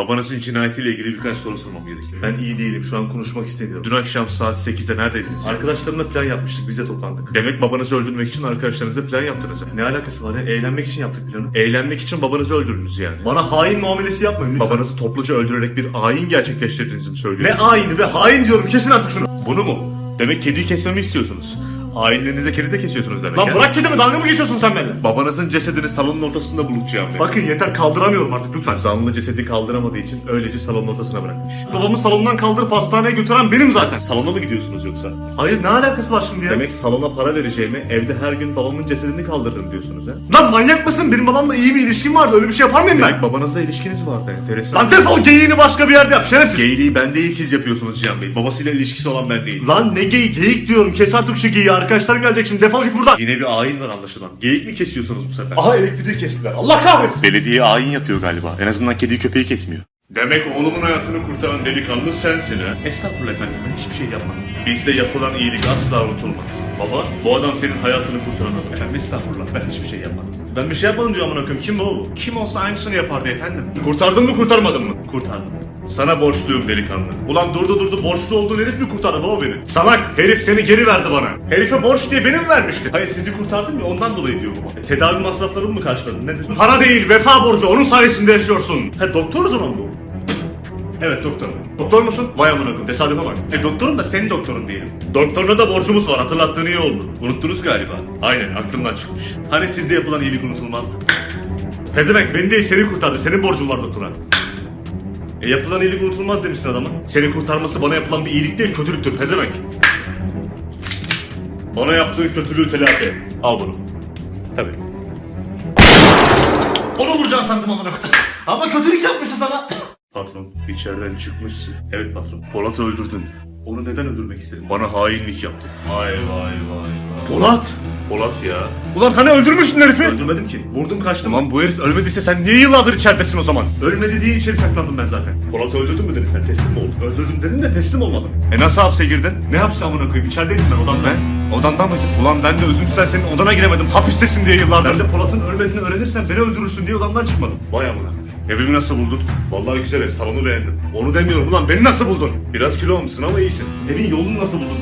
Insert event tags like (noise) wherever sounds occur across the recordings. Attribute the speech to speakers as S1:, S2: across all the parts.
S1: Babanızın cinayetiyle ilgili birkaç soru sormam gerekiyor. Ben iyi değilim. Şu an konuşmak istemiyorum. Dün akşam saat 8'de neredeydiniz? Arkadaşlarımla plan yapmıştık. Biz de toplandık. Demek babanızı öldürmek için arkadaşlarınızla plan yaptınız. Ne alakası var ya? Eğlenmek için yaptık planı. Eğlenmek için babanızı öldürdünüz yani.
S2: Bana hain muamelesi yapmayın lütfen.
S1: Babanızı topluca öldürerek bir ayin gerçekleştirdiğinizi mi
S2: Ne
S1: söylüyorsunuz?
S2: haini be hain diyorum kesin artık şunu.
S1: Bunu mu? Demek kediyi kesmemi istiyorsunuz. Ayinlerinize kedi de kesiyorsunuz demek
S2: Lan
S1: ya.
S2: bırak kedimi dalga mı geçiyorsun sen benimle?
S1: Babanızın cesedini salonun ortasında bulutacağım demek.
S2: Bakın yeter kaldıramıyorum artık lütfen.
S1: Zanlı cesedi kaldıramadığı için öylece salonun ortasına bırakmış.
S2: Babamı salondan kaldırıp hastaneye götüren benim zaten.
S1: Salona mı gidiyorsunuz yoksa?
S2: Hayır ne alakası var şimdi ya?
S1: Demek salona para vereceğime evde her gün babamın cesedini kaldırırım diyorsunuz ha?
S2: Lan manyak mısın? Benim babamla iyi bir ilişkim vardı. Öyle bir şey yapar mıyım ben?
S1: Demek babanızla ilişkiniz vardı enteresan.
S2: Lan defol geyiğini başka bir yerde yap şerefsiz.
S1: Geyliği ben değil siz yapıyorsunuz Cihan Bey. Babasıyla ilişkisi olan ben değil.
S2: Lan ne geyik? Geyik diyorum. Kes artık şu geyiği. Arkadaşlarım gelecek şimdi. Defol git buradan.
S1: Yine bir ayin var anlaşılan. Geyik mi kesiyorsunuz bu sefer?
S2: Aha elektriği kestiler. Allah kahretsin.
S3: Belediye ayin yapıyor galiba. En azından kediyi köpeği kesmiyor.
S1: Demek oğlumun hayatını kurtaran delikanlı sensin ha? Estağfurullah efendim ben hiçbir şey yapmadım. Bizde yapılan iyilik asla unutulmaz. Baba bu adam senin hayatını kurtaran adam. Efendim estağfurullah ben hiçbir şey yapmadım.
S2: Ben bir şey yapmadım diyor amına koyayım. Kim bu oğlum?
S1: Kim olsa aynısını yapardı efendim.
S2: Kurtardın mı kurtarmadın mı?
S1: Kurtardım. Sana borçluyum delikanlı.
S2: Ulan durdu durdu borçlu olduğun herif mi kurtardı baba beni? Salak herif seni geri verdi bana. Herife borç diye benim vermişti.
S1: Hayır sizi kurtardım ya ondan dolayı diyor baba. E, tedavi masraflarımı mı karşıladın nedir?
S2: Para değil vefa borcu onun sayesinde yaşıyorsun. He doktor o zaman bu.
S1: Evet doktorum.
S2: Doktor musun? Vay amına koyayım tesadüfe bak.
S1: E doktorum da senin doktorun değilim.
S2: Doktoruna da borcumuz var hatırlattığın iyi oldu.
S1: Unuttunuz galiba. Aynen aklımdan çıkmış. Hani sizde yapılan iyilik unutulmazdı.
S2: Pezevenk beni değil seni kurtardı senin borcun var doktora. E yapılan iyilik unutulmaz demişsin adama. Seni kurtarması bana yapılan bir iyilik değil kötülüktür pezevenk.
S1: Bana yaptığın kötülüğü telafi et. Al bunu. Tabii.
S2: Onu vuracağım sandım amına. Ama kötülük yapmışsın sana.
S1: Patron içeriden çıkmışsın. Evet patron. Polat'ı öldürdün. Onu neden öldürmek istedin? Bana hainlik yaptın. Vay vay vay vay.
S2: Polat.
S1: Polat ya.
S2: Ulan hani öldürmüşsün herifi?
S1: Öldürmedim ki.
S2: Vurdum kaçtım.
S1: Tamam bu herif ölmediyse sen niye yıllardır içeridesin o zaman?
S2: Ölmedi diye içeri saklandım ben zaten.
S1: Polat'ı öldürdün mü dedin sen teslim oldun?
S2: Öldürdüm dedim de teslim olmadım.
S1: E nasıl hapse girdin?
S2: Ne hapsi amına koyayım? İçerideydim ben odamda.
S1: Ben? Odandan mıydın? Ulan ben de üzüntüden senin odana giremedim. Hapistesin diye yıllardır.
S2: Ben de Polat'ın ölmediğini öğrenirsen beni öldürürsün diye odamdan çıkmadım.
S1: Vay amına. Evimi nasıl buldun? Vallahi güzel ev. Salonu beğendim.
S2: Onu demiyorum ulan beni nasıl buldun?
S1: Biraz kilo olmuşsun ama iyisin.
S2: Evin yolunu nasıl buldun?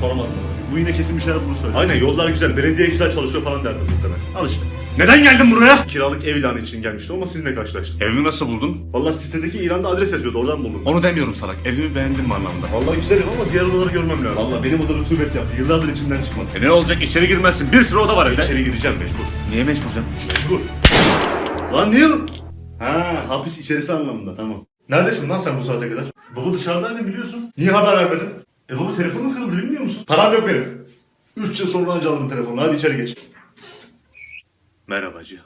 S2: Soramadım. Bu yine kesin bir şeyler bunu söyle.
S1: Aynen yollar güzel. Belediye güzel çalışıyor falan derdim bu kadar.
S2: Al işte. Neden geldin buraya?
S1: Kiralık ev ilanı için gelmiştim ama sizinle karşılaştım. Evimi nasıl buldun?
S2: Vallahi sitedeki İran'da adres yazıyordu oradan buldum.
S1: Onu demiyorum salak. Evimi beğendin mi anlamda?
S2: Vallahi güzel ev ama diğer odaları görmem lazım. Vallahi benim oda rutubet yaptı. Yıllardır içinden çıkmadı.
S1: E ne olacak? İçeri girmezsin. Bir sürü oda var evde.
S2: İçeri gireceğim mecbur.
S1: Niye mecbur canım?
S2: Mecbur. Lan niye? Ha hapis içerisi anlamında tamam. Neredesin lan sen bu saate kadar? Baba dışarıdaydım biliyorsun. Niye haber vermedin? E baba telefonum kırıldı bilmiyor musun? Param yok benim. 3 yıl sonra anca alırım telefonu. Hadi içeri geç.
S1: Merhaba Cihan.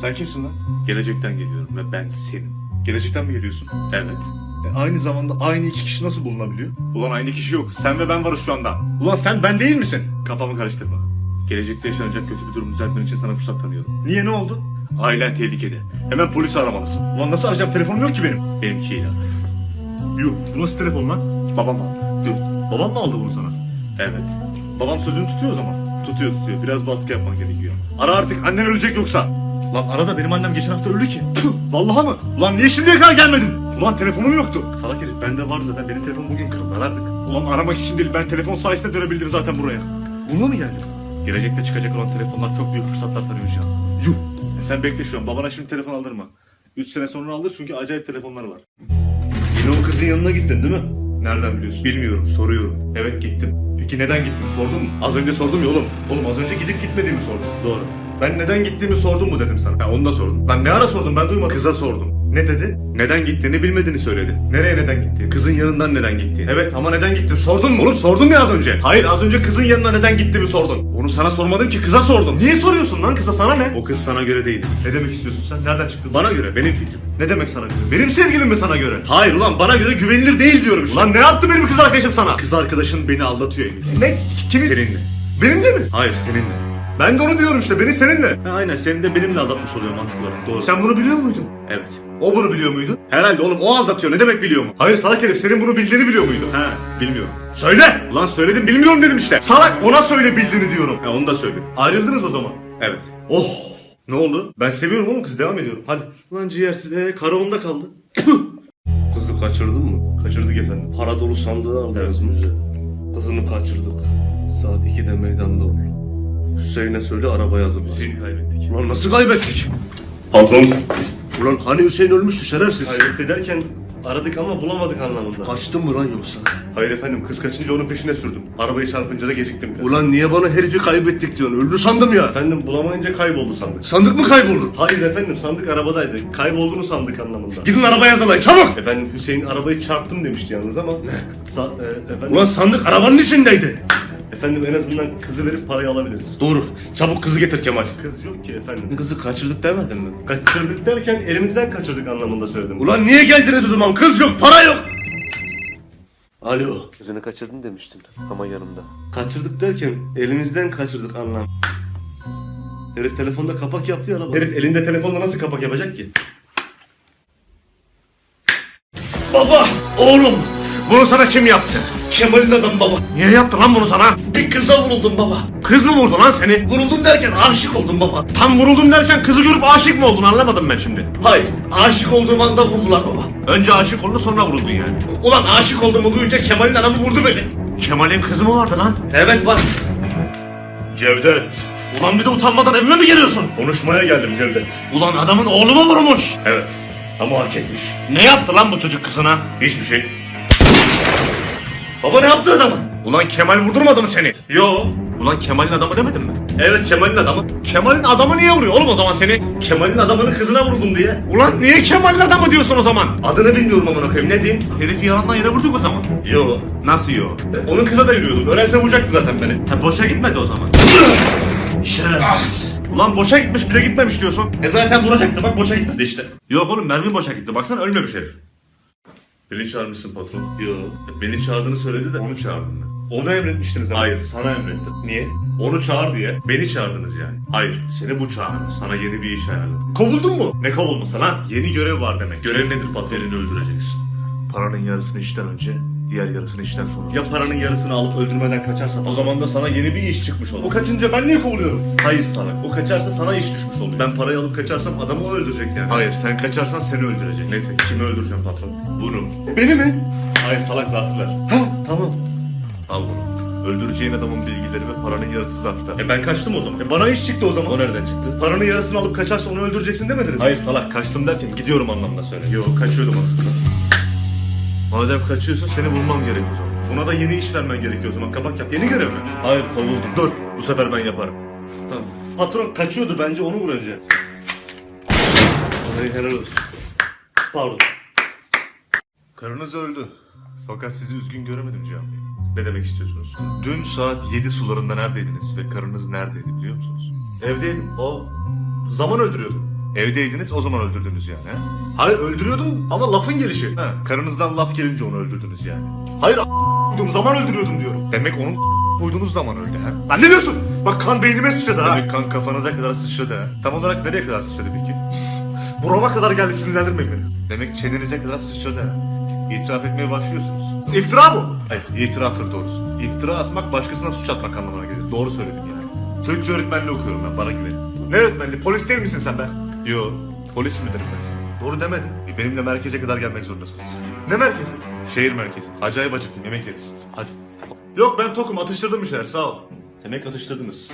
S2: Sen kimsin lan?
S1: Gelecekten geliyorum ve ben senin.
S2: Gelecekten mi geliyorsun?
S1: Evet.
S2: E, aynı zamanda aynı iki kişi nasıl bulunabiliyor?
S1: Ulan aynı kişi yok. Sen ve ben varız şu anda.
S2: Ulan sen ben değil misin?
S1: Kafamı karıştırma. Gelecekte yaşanacak kötü bir durum düzeltmek için sana fırsat tanıyorum.
S2: Niye ne oldu?
S1: Ailen tehlikede. Hemen polisi aramalısın.
S2: Ulan nasıl arayacağım telefonum yok ki benim.
S1: Benimki ilan.
S2: Yok bu nasıl telefon lan?
S1: Babam aldı.
S2: Dur. Babam mı aldı bunu sana?
S1: Evet.
S2: Babam sözünü tutuyor o zaman.
S1: Tutuyor tutuyor. Biraz baskı yapman gerekiyor. Ara artık annen ölecek yoksa.
S2: Lan arada benim annem geçen hafta öldü ki. Tüh, vallahi mı? Ulan niye şimdiye kadar gelmedin? Ulan telefonum yoktu. Salak herif bende var zaten benim telefonum bugün kırıldı arardık.
S1: Ulan aramak için değil ben telefon sayesinde dönebildim zaten buraya.
S2: Bununla mı geldin?
S1: Gelecekte çıkacak olan telefonlar çok büyük fırsatlar tanıyor Cihan.
S2: Yuh.
S1: E sen bekle şu an. Babana şimdi telefon aldırma. 3 sene sonra alır çünkü acayip telefonları var.
S2: Yine o kızın yanına gittin değil mi?
S1: Nereden biliyorsun? Bilmiyorum. Soruyorum. Evet gittim.
S2: Peki neden gittin sordun mu?
S1: Az önce sordum ya oğlum.
S2: Oğlum az önce gidip gitmediğimi sordum.
S1: Doğru.
S2: Ben neden gittiğimi sordum mu dedim sana.
S1: Ha onu da sordum.
S2: Lan ne ara sordum ben duymadım.
S1: Kıza sordum.
S2: Ne dedi?
S1: Neden gittiğini bilmediğini söyledi.
S2: Nereye neden gitti?
S1: Kızın yanından neden gittiğini.
S2: Evet ama neden gittim sordun mu?
S1: Oğlum sordum ya az önce.
S2: Hayır az önce kızın yanına neden gittiğimi sordun.
S1: Onu sana sormadım ki kıza sordum.
S2: Niye soruyorsun lan kıza sana ne?
S1: O kız sana göre değil.
S2: Ne demek istiyorsun sen? Nereden çıktın?
S1: Bana göre benim fikrim.
S2: Ne demek sana göre? Benim sevgilim mi sana göre?
S1: Hayır ulan bana göre güvenilir değil diyorum işte.
S2: Ulan ne yaptı benim kız arkadaşım sana?
S1: kız arkadaşın beni aldatıyor Emir.
S2: Ne? Kimi?
S1: Seninle.
S2: Benimle mi?
S1: Hayır seninle.
S2: Ben de onu diyorum işte beni seninle.
S1: Ha, aynen seni de benimle aldatmış oluyor mantıklı olarak. Doğru.
S2: Sen bunu biliyor muydun?
S1: Evet.
S2: O bunu biliyor muydu?
S1: Herhalde oğlum o aldatıyor ne demek biliyor mu?
S2: Hayır salak herif senin bunu bildiğini biliyor muydu?
S1: Ha bilmiyorum.
S2: Söyle!
S1: Ulan söyledim bilmiyorum dedim işte.
S2: Salak ona söyle bildiğini diyorum.
S1: Ha onu da söyledim.
S2: Ayrıldınız o zaman.
S1: Evet.
S2: Oh! Ne oldu? Ben seviyorum oğlum kız devam ediyorum. Hadi.
S1: Ulan ciğersiz ee, karı onda kaldı. (coughs)
S2: Kızı kaçırdın mı? Kaçırdık efendim. Para dolu sandığı aldı gözümüze. Kızını kaçırdık. Saat 2'de meydanda ol. Hüseyin'e söyle araba hazırlasın.
S1: Hüseyin'i kaybettik.
S2: Ulan nasıl kaybettik? Patron. Ulan hani Hüseyin ölmüştü şerefsiz. Kaybetti derken aradık ama bulamadık anlamında. Kaçtın mı lan yoksa?
S1: Hayır efendim kız kaçınca onun peşine sürdüm. Arabayı çarpınca da geciktim biraz.
S2: Ulan niye bana herifi kaybettik diyorsun? Öldü sandım ya. Efendim bulamayınca kayboldu sandık. Sandık mı kayboldu? Hayır efendim sandık arabadaydı. Kaybolduğunu sandık anlamında.
S3: Gidin arabaya hazırlayın çabuk.
S2: Efendim Hüseyin arabayı çarptım demişti yalnız ama. Ne? Sa- e, efendim... Ulan sandık arabanın içindeydi. Efendim en azından kızı verip parayı alabiliriz.
S3: Doğru. Çabuk kızı getir Kemal.
S2: Kız yok ki efendim. Kızı kaçırdık demedin mi? Kaçırdık derken elimizden kaçırdık anlamında söyledim.
S3: Ulan niye geldiniz o zaman? Kız yok, para yok.
S2: Alo.
S4: Kızını kaçırdın demiştin ama yanımda.
S2: Kaçırdık derken elimizden kaçırdık anlam. Herif telefonda kapak yaptı ya araba. Herif elinde telefonla nasıl kapak yapacak ki?
S3: Baba, oğlum. Bunu sana kim yaptı?
S2: Kemal'in adam baba.
S3: Niye yaptı lan bunu sana?
S2: Bir kıza vuruldum baba.
S3: Kız mı vurdu lan seni?
S2: Vuruldum derken aşık oldum baba.
S3: Tam vuruldum derken kızı görüp aşık mı oldun anlamadım ben şimdi.
S2: Hayır, aşık olduğum anda vurdular baba.
S3: Önce aşık oldun sonra vuruldun yani.
S2: Ulan aşık olduğumu duyunca Kemal'in adamı vurdu beni.
S3: Kemal'in kızı mı vardı lan?
S2: Evet var.
S3: Cevdet. Ulan bir de utanmadan evime mi geliyorsun?
S2: Konuşmaya geldim Cevdet.
S3: Ulan adamın oğlu mu vurmuş?
S2: Evet. Ama hak etmiş.
S3: Ne yaptı lan bu çocuk kızına?
S2: Hiçbir şey. Baba ne yaptın adama?
S3: Ulan Kemal vurdurmadı mı seni?
S2: Yo.
S3: Ulan Kemal'in adamı demedin mi?
S2: Evet Kemal'in adamı.
S3: Kemal'in adamı niye vuruyor oğlum o zaman seni?
S2: Kemal'in adamının kızına vuruldum diye.
S3: Ulan niye Kemal'in adamı diyorsun o zaman?
S2: Adını bilmiyorum amına koyayım ne diyeyim?
S3: Herif yalandan yere vurduk o zaman.
S2: Yo.
S3: Nasıl yo?
S2: Onun kıza da yürüyordum. Öğrense vuracaktı zaten beni.
S3: Ha boşa gitmedi o zaman. (laughs)
S2: Şerefsiz.
S3: Ulan boşa gitmiş bile gitmemiş diyorsun.
S2: E zaten vuracaktı bak boşa gitmedi işte.
S3: Yok oğlum mermi boşa gitti. Baksana ölmemiş herif.
S1: Beni çağırmışsın patron.
S2: Yo.
S1: Beni çağırdığını söyledi de onu çağırdım ben.
S2: Onu emretmiştiniz ama.
S1: Hayır sana emrettim.
S2: Niye?
S1: Onu çağır diye. Beni çağırdınız yani. Hayır seni bu çağırdı. Sana yeni bir iş ayarladım.
S2: Kovuldun mu?
S1: Ne kovulması lan? Yeni görev var demek. Görev nedir patron? Birini öldüreceksin. Paranın yarısını işten önce, diğer yarısını işten sonra.
S2: Ya paranın yarısını alıp öldürmeden kaçarsa? O zaman da sana yeni bir iş çıkmış olur. O kaçınca ben niye kovuluyorum? Hayır salak. O kaçarsa sana iş düşmüş oluyor. Ben parayı alıp kaçarsam adamı o öldürecek yani.
S1: Hayır sen kaçarsan seni öldürecek. Neyse kimi öldüreceğim patron? Bunu.
S2: Beni mi? Hayır salak ver. Ha tamam.
S1: Al bunu. Öldüreceğin adamın bilgileri ve paranın yarısı zarfta.
S2: E ben kaçtım o zaman. E bana iş çıktı o zaman. O nereden çıktı? Paranın yarısını alıp kaçarsa onu öldüreceksin demediniz mi?
S1: Hayır salak kaçtım derken gidiyorum anlamında söyle. Yok kaçıyordum aslında. Madem kaçıyorsun seni bulmam gerek o zaman. Buna da yeni iş vermen gerekiyor o zaman kapak yap. Yeni görev mi?
S2: Hayır kovuldum.
S1: Dur bu sefer ben yaparım.
S2: Tamam. Patron kaçıyordu bence onu vur önce. Hayır helal olsun. Pardon.
S1: Karınız öldü. Fakat sizi üzgün göremedim Cihan Bey. Ne demek istiyorsunuz? Dün saat 7 sularında neredeydiniz ve karınız neredeydi biliyor musunuz?
S2: Evdeydim. O zaman öldürüyordu.
S1: Evdeydiniz o zaman öldürdünüz yani ha?
S2: Hayır öldürüyordum ama lafın gelişi.
S1: Ha, karınızdan laf gelince onu öldürdünüz yani.
S2: Hayır a**dum zaman öldürüyordum diyorum.
S1: Demek onun uyduğunuz zaman öldü ha?
S2: Lan ne diyorsun? Bak kan beynime sıçradı ha.
S1: Demek kan kafanıza kadar sıçradı ha? Tam olarak nereye kadar sıçradı peki?
S2: Burama kadar geldi sinirlendirmeyin beni.
S1: Demek çenenize kadar sıçradı ha? İtiraf etmeye başlıyorsunuz.
S2: İftira bu.
S1: Hayır, itiraftır doğrusu. İftira atmak başkasına suç atmak anlamına gelir. Doğru söyledin yani. Türkçe öğretmenliği okuyorum ben, bana güvenin.
S2: Ne öğretmenliği? Polis değil misin sen be?
S1: Yo, polis mi dedim ben sana?
S2: Doğru demedin.
S1: E, Benimle merkeze kadar gelmek zorundasınız.
S2: Ne merkezi?
S1: Şehir merkezi. Acayip acıktım, yemek yeriz. Hadi.
S2: Yok ben tokum atıştırdım bir şeyler sağ ol. Demek atıştırdınız.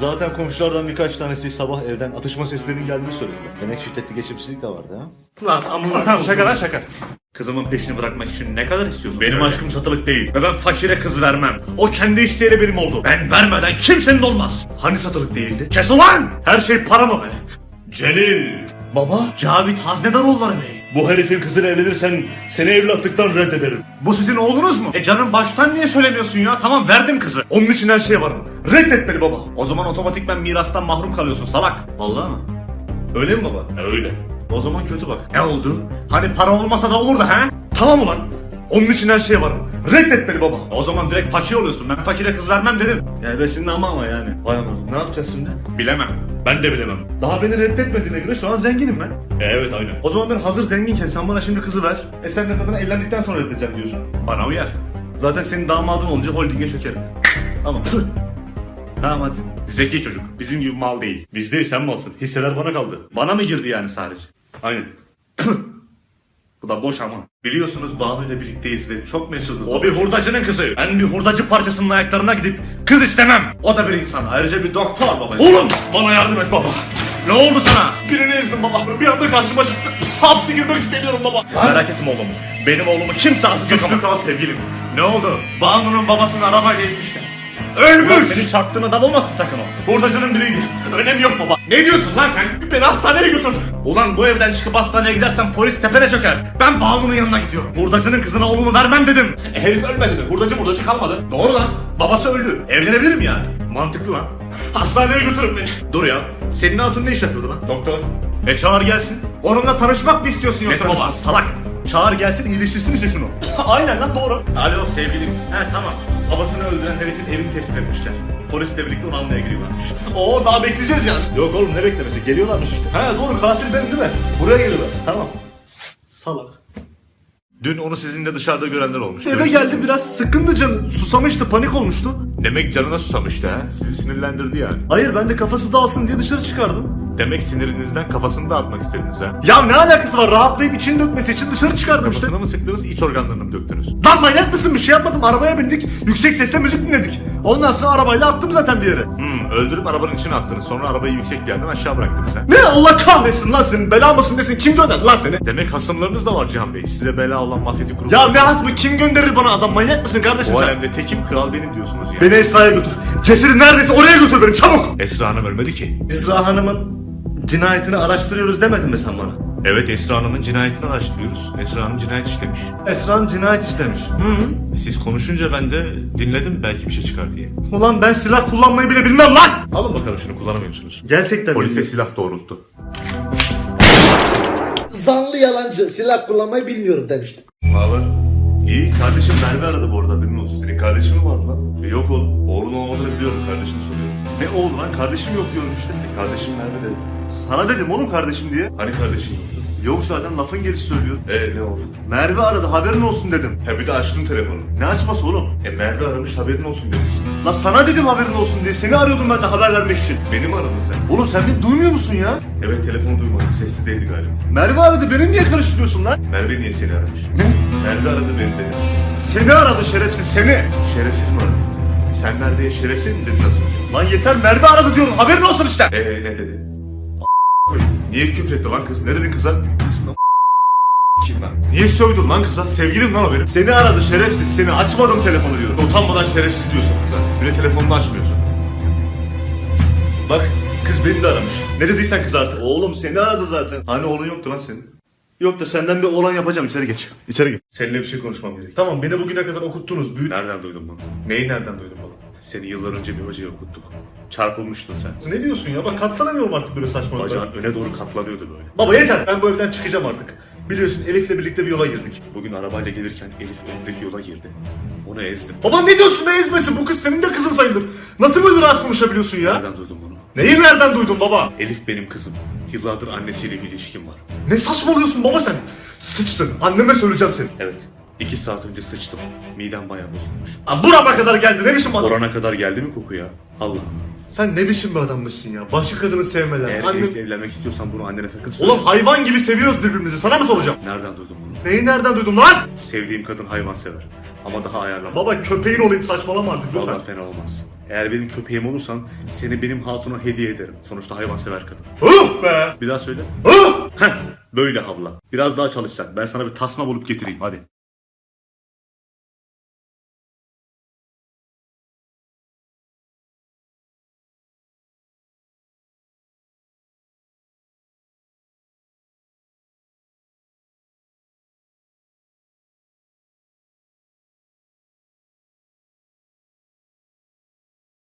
S2: Zaten komşulardan birkaç tanesi sabah evden atışma seslerinin geldiğini söylediler.
S4: Demek şiddetli geçimsizlik de vardı ha?
S2: Lan amına
S1: Tamam şaka lan şaka. Kızımın peşini bırakmak için ne kadar istiyorsun?
S3: Benim
S1: Söyle.
S3: aşkım satılık değil ve ben fakire kız vermem. O kendi isteyerek benim oldu. Ben vermeden kimsenin olmaz.
S2: Hani satılık değildi?
S3: Kes ulan! Her şey para mı be? Celil!
S2: Baba
S3: Cavit Haznedaroğulları Bey.
S2: bu herifin kızıyla evlenirsen seni evlatlıktan reddederim.
S3: Bu sizin oğlunuz mu? E canım baştan niye söylemiyorsun ya? Tamam verdim kızı.
S2: Onun için her şeye varım. Reddet beni baba.
S3: O zaman otomatikmen mirastan mahrum kalıyorsun salak.
S2: Vallahi mı? Öyle mi baba?
S3: Öyle.
S2: O zaman kötü bak.
S3: Ne oldu? Hani para olmasa da olurdu ha?
S2: Tamam ulan. Onun için her şeye varım. Reddet beni baba.
S3: O zaman direkt fakir oluyorsun. Ben fakire kız vermem dedim.
S2: Senin ama ama yani. Vay aman. Ne yapacağız şimdi?
S3: Bilemem. Ben de bilemem.
S2: Daha beni reddetmediğine göre şu an zenginim ben.
S3: E, evet aynen.
S2: O zaman ben hazır zenginken sen bana şimdi kızı ver. E sen de zaten evlendikten sonra reddedeceğim diyorsun.
S3: Bana uyar.
S2: Zaten senin damadın olunca holdinge çökerim. Tamam. tamam hadi.
S3: Zeki çocuk. Bizim gibi mal değil.
S2: Biz değil sen malsın. Hisseler bana kaldı.
S3: Bana mı girdi yani sadece?
S2: Aynen.
S1: Bu da boş ama.
S2: Biliyorsunuz Banu ile birlikteyiz ve çok mesutuz.
S1: O bir hurdacının kızı. Ben bir hurdacı parçasının ayaklarına gidip kız istemem. O da bir insan. Ayrıca bir doktor baba. Oğlum bana yardım et baba. Ne oldu sana?
S2: Birini ezdim baba. Bir anda karşıma çıktı. Hapse girmek istemiyorum baba.
S1: Merak etme oğlum. Benim oğlumu kimse haksız
S2: Güçlü
S1: yok
S2: kal sevgilim.
S1: Ne oldu?
S2: Banu'nun babasını arabayla ezmişken.
S1: Ölmüş.
S2: Ölmüş.
S1: Seni çarptığın adam olmasın sakın o.
S2: Hurdacının biriydi.
S1: Önemi yok baba. Ne diyorsun lan sen?
S2: Beni hastaneye götür.
S1: Ulan bu evden çıkıp hastaneye gidersen polis tepene çöker. Ben Banu'nun yanına gidiyorum. Hurdacının kızına oğlumu vermem dedim.
S2: E, herif ölmedi mi? Hurdacı hurdacı kalmadı.
S1: Doğru lan. Babası öldü. Evlenebilirim yani.
S2: Mantıklı lan. Hastaneye götürün beni.
S1: Dur ya. Senin hatun ne iş yapıyordu lan?
S2: Doktor.
S1: E çağır gelsin.
S2: Onunla tanışmak mı istiyorsun
S1: Ne
S2: yoksa baba?
S1: tanışması salak. Çağır gelsin iyileştirsin işte şunu. (laughs)
S2: Aynen lan doğru.
S1: Alo sevgilim. He tamam. Babasını öldüren herifin evini tespit etmişler. Polisle birlikte onu almaya gidiyorlarmış. (laughs)
S2: Oo daha bekleyeceğiz yani.
S1: Yok oğlum ne beklemesi? Geliyorlarmış işte.
S2: He doğru katil benim değil mi? Buraya geliyorlar. Tamam. Salak.
S1: Dün onu sizinle dışarıda görenler olmuş.
S2: Eve geldi biraz sıkındı canı. Susamıştı panik olmuştu.
S1: Demek canına susamıştı ha. Sizi sinirlendirdi yani.
S2: Hayır ben de kafası dağılsın diye dışarı çıkardım.
S1: Demek sinirinizden kafasını dağıtmak istediniz ha.
S2: Ya ne alakası var rahatlayıp için dökmesi için dışarı çıkardım işte.
S1: Kafasına mı sıktınız iç organlarını mı döktünüz?
S2: Lan manyak mısın bir şey yapmadım arabaya bindik yüksek sesle müzik dinledik. Ondan sonra arabayla attım zaten bir yere.
S1: Hmm, öldürüp arabanın içine attınız. Sonra arabayı yüksek bir yerden aşağı bıraktınız ha.
S2: Ne Allah kahretsin lan senin bela mısın desin kim gönderdi lan seni?
S1: Demek hasımlarınız da var Cihan Bey. Size bela olan mafyatik grubu.
S2: Ya ne hasmı kim gönderir bana adam manyak mısın kardeşim
S1: o
S2: sen?
S1: alemde tekim kral benim diyorsunuz ya.
S2: Beni Esra'ya götür. Cesedi neredeyse oraya götür beni çabuk.
S1: Esra Hanım ölmedi ki.
S2: Esra Hanım'ın cinayetini araştırıyoruz demedin mi sen bana?
S1: Evet Esra Hanım'ın cinayetini araştırıyoruz. Esra Hanım cinayet işlemiş.
S2: Esra Hanım cinayet işlemiş. Hı
S1: E, Siz konuşunca ben de dinledim belki bir şey çıkar diye.
S2: Ulan ben silah kullanmayı bile bilmem lan.
S1: Alın bakalım şunu kullanamıyor musunuz?
S2: Gerçekten
S1: Polise
S2: bilmiyorum.
S1: silah doğrulttu.
S5: Zanlı yalancı. Silah kullanmayı bilmiyorum demiştim.
S2: Haber? İyi kardeşim Merve aradı bu arada haberin olsun. Senin kardeşin mi vardı lan? E, yok oğlum. Oğlun olmadığını biliyorum kardeşini soruyorum. Ne oğlu lan kardeşim yok diyorum işte. E, kardeşim Merve dedi. Sana dedim oğlum kardeşim diye. Hani kardeşin yoktu? Yok zaten lafın gelişi söylüyor. E ne oldu? Merve aradı haberin olsun dedim. He bir de açtım telefonu. Ne açması oğlum? E Merve aramış haberin olsun demişsin. La sana dedim haberin olsun diye. Seni arıyordum ben de haber vermek için. Beni mi aradın sen? Oğlum sen beni duymuyor musun ya? Evet telefonu duymadım. Sessizdeydi galiba. Merve aradı beni niye karıştırıyorsun lan? Merve niye seni aramış? Ne? Merve aradı beni dedi. Seni aradı şerefsiz seni. Şerefsiz mi aradı? Sen Merve'ye şerefsiz mi dedin az önce? Lan yeter Merve aradı diyorum haberin olsun işte. Eee ne dedi? Niye küfretti lan kız? Ne dedin kıza? Kim lan? Niye sövdün lan kıza? Sevgilim lan o benim. Seni aradı şerefsiz. Seni açmadım telefonu diyor. Utanmadan şerefsiz diyorsun kıza. Bir de telefonunu açmıyorsun. Bak kız beni de aramış. Ne dediysen kız artık. Oğlum seni aradı zaten. Hani oğlun yoktu lan senin. Yok da senden bir oğlan yapacağım. İçeri geç. İçeri geç.
S1: Seninle bir şey konuşmam gerek.
S2: Tamam beni bugüne kadar okuttunuz. Büyüt.
S1: Nereden duydun bunu? Neyi nereden duydun? Seni yıllar önce bir hocaya okuttuk. Çarpılmıştın sen.
S2: Ne diyorsun ya? Bak katlanamıyorum artık böyle saçmalıklara.
S1: Bacağın öne doğru katlanıyordu böyle.
S2: Baba yeter. Ben bu evden çıkacağım artık. Biliyorsun Elif'le birlikte bir yola girdik.
S1: Bugün arabayla gelirken Elif önündeki yola girdi. Onu ezdim.
S2: Baba ne diyorsun ne ezmesi? Bu kız senin de kızın sayılır. Nasıl böyle rahat konuşabiliyorsun ya?
S1: Nereden duydun bunu?
S2: Neyi nereden duydun baba?
S1: Elif benim kızım. Yıllardır annesiyle bir ilişkim var.
S2: Ne saçmalıyorsun baba sen? Sıçtın. Anneme söyleyeceğim seni.
S1: Evet. İki saat önce sıçtım. Midem bayağı bozulmuş.
S2: Lan burama kadar geldi. Ne biçim adam?
S1: Orana kadar geldi mi koku ya? Allah.
S2: Sen ne biçim bir adammışsın ya? Başka kadını sevmeler.
S1: Eğer
S2: Annem...
S1: Evlenmek istiyorsan bunu annene sakın söyle.
S2: Oğlum hayvan gibi seviyoruz birbirimizi. Sana mı soracağım?
S1: Nereden duydun bunu?
S2: Neyi nereden duydun lan?
S1: Sevdiğim kadın hayvan sever. Ama daha ayarlama.
S2: Baba köpeğin olayım saçmalama artık lütfen.
S1: Vallahi fena olmaz. Eğer benim köpeğim olursan seni benim hatuna hediye ederim. Sonuçta hayvan sever kadın.
S2: Uh be!
S1: Bir daha söyle.
S2: Uh!
S1: Heh, böyle havla. Biraz daha çalışsan. Ben sana bir tasma bulup getireyim hadi.